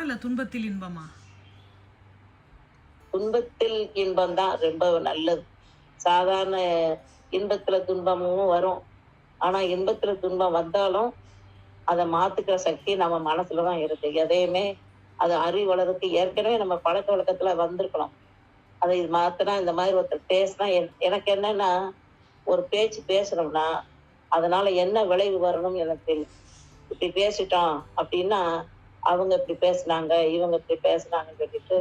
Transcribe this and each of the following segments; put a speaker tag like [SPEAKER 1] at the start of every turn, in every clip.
[SPEAKER 1] இல்ல துன்பத்தில் இன்பமா?
[SPEAKER 2] துன்பத்தில் இன்பம் தான் ரொம்ப நல்லது. சாதாரண இன்பத்துல துன்பமும் வரும். ஆனா இன்பத்துல துன்பம் வந்தாலும் அதை மாத்துக்கிற சக்தி நம்ம மனசுலதான் இருக்கு. எதையுமே அது அறிவு வளருக்கு ஏற்கனவே நம்ம பழக்க வழக்கத்துல வந்திருக்கணும் அதை இது மாத்தினா இந்த மாதிரி ஒருத்தர் பேசினா என்- எனக்கு என்னன்னா ஒரு பேச்சு பேசுறோம்னா அதனால என்ன விளைவு வரணும்னு எனக்கு தெரியும் இப்படி பேசிட்டோம் அப்படின்னா அவங்க இப்படி பேசினாங்க இவங்க இப்படி பேசுனாங்கன்னு சொல்லிட்டு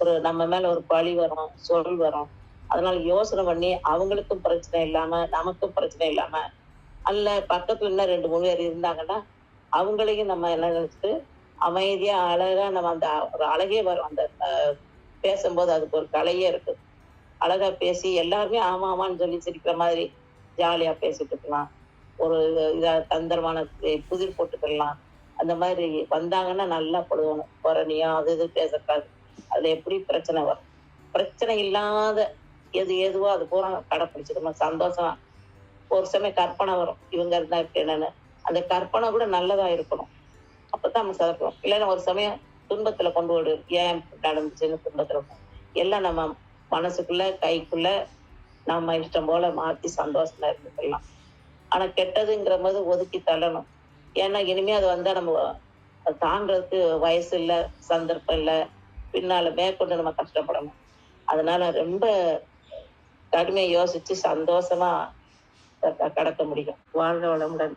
[SPEAKER 2] ஒரு நம்ம மேல ஒரு பழி வரும் சொல் வரும். அதனால யோசனை பண்ணி அவங்களுக்கும் பிரச்சனை இல்லாம நமக்கும் பிரச்சனை இல்லாம அல்ல பக்கத்துல இன்னும் ரெண்டு மூணு பேர் இருந்தாங்கன்னா அவங்களையும் நம்ம என்ன நினைச்சிட்டு அமைதியா அழகா நம்ம அந்த ஒரு அழகே வரும். அந்த பேசும்போது அதுக்கு ஒரு கலையே இருக்கு. அழகா பேசி எல்லாருமே ஆமா ஆமான்னு சொல்லி சிரிக்கிற மாதிரி ஜாலியா பேசிட்டு இருக்கலாம். ஒரு இதா தந்திரமான புதிர் போட்டுக்கலாம். அந்த மாதிரி வந்தாங்கன்னா நல்லா படுவாங்க புறணியா அது இது பேசக்கூடாது. அதுல எப்படி பிரச்சனை வரும் பிரச்சனை இல்லாத எது எதுவோ அது பூரா கடைப்பிடிச்சிக்கணும் சந்தோஷமா. ஒரு சமயம் கற்பனை வரும். இவங்க இருந்தா இப்படி என்னன்னு. அந்த கற்பனை கூட நல்லதா இருக்கணும். அப்பதான் நம்ம சதப்போம் இல்லைன்னா ஒரு சமயம் துன்பத்துல கொண்டு விடு ஏன் நடந்துச்சுன்னு துன்பத்துல இருக்கும். எல்லாம் நம்ம மனசுக்குள்ள கைக்குள்ள நம்ம இஷ்டம் போல மாத்தி சந்தோஷமா இருந்துக்கலாம். ஆனா கெட்டதுங்கிற போது ஒதுக்கி தள்ளணும். ஏன்னா இனிமே அது வந்தா நம்ம தாங்கிறதுக்கு வயசு இல்ல சந்தர்ப்பம் இல்ல. பின்னால மேற்கொண்டு நம்ம கஷ்டப்படணும். அதனால ரொம்ப கடுமையை யோசிச்சு சந்தோஷமா கடக்க முடியும். வாழ்க வளமுடன்.